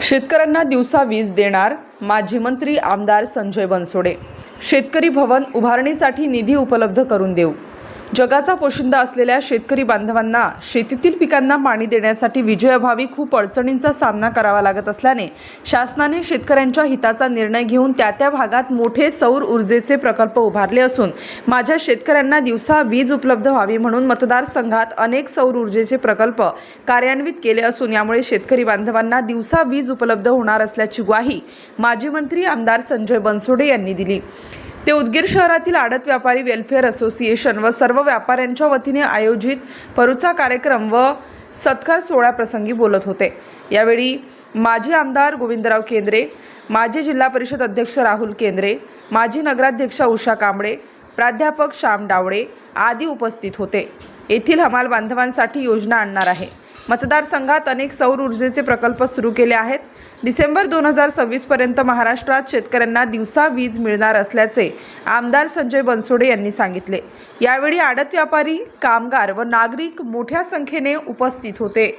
शेतकऱ्यांना दिवसा वीज देणार माजी मंत्री आमदार संजय बनसोडे. शेतकरी भवन उभारणीसाठी निधी उपलब्ध करून देऊ. जगाचा पोशिंदा असलेल्या शेतकरी बांधवांना शेतीतील पिकांना पाणी देण्यासाठी विजयभावी खूप अडचणींचा सामना करावा लागत असल्याने शासनाने शेतकऱ्यांच्या हिताचा निर्णय घेऊन त्या त्या भागात मोठे सौर ऊर्जेचे प्रकल्प उभारले असून माझ्या शेतकऱ्यांना दिवसा वीज उपलब्ध व्हावी म्हणून मतदारसंघात अनेक सौर ऊर्जेचे प्रकल्प कार्यान्वित केले असून यामुळे शेतकरी बांधवांना दिवसा वीज उपलब्ध होणार असल्याची ग्वाही माजी मंत्री आमदार संजय बनसोडे यांनी दिली. ते उदगीर शहरातील आडत व्यापारी वेलफेअर असोसिएशन व सर्व व्यापाऱ्यांच्या वतीने आयोजित परूचा कार्यक्रम व सत्कार सोहळ्याप्रसंगी बोलत होते. यावेळी माजी आमदार गोविंदराव केंद्रे माजी जिल्हा परिषद अध्यक्ष राहुल केंद्रे माजी नगराध्यक्षा उषा कांबळे प्राध्यापक श्याम डावळे आदी उपस्थित होते. येथील हमाल बांधवांसाठी योजना आणणार आहे. मतदारसंघात अनेक सौर ऊर्जेचे प्रकल्प सुरू केले आहेत. डिसेंबर दोन हजार सव्वीसपर्यंत महाराष्ट्रात शेतकऱ्यांना दिवसा वीज मिळणार असल्याचे आमदार संजय बनसोडे यांनी सांगितले. यावेळी आडत व्यापारी कामगार व नागरिक मोठ्या संख्येने उपस्थित होते.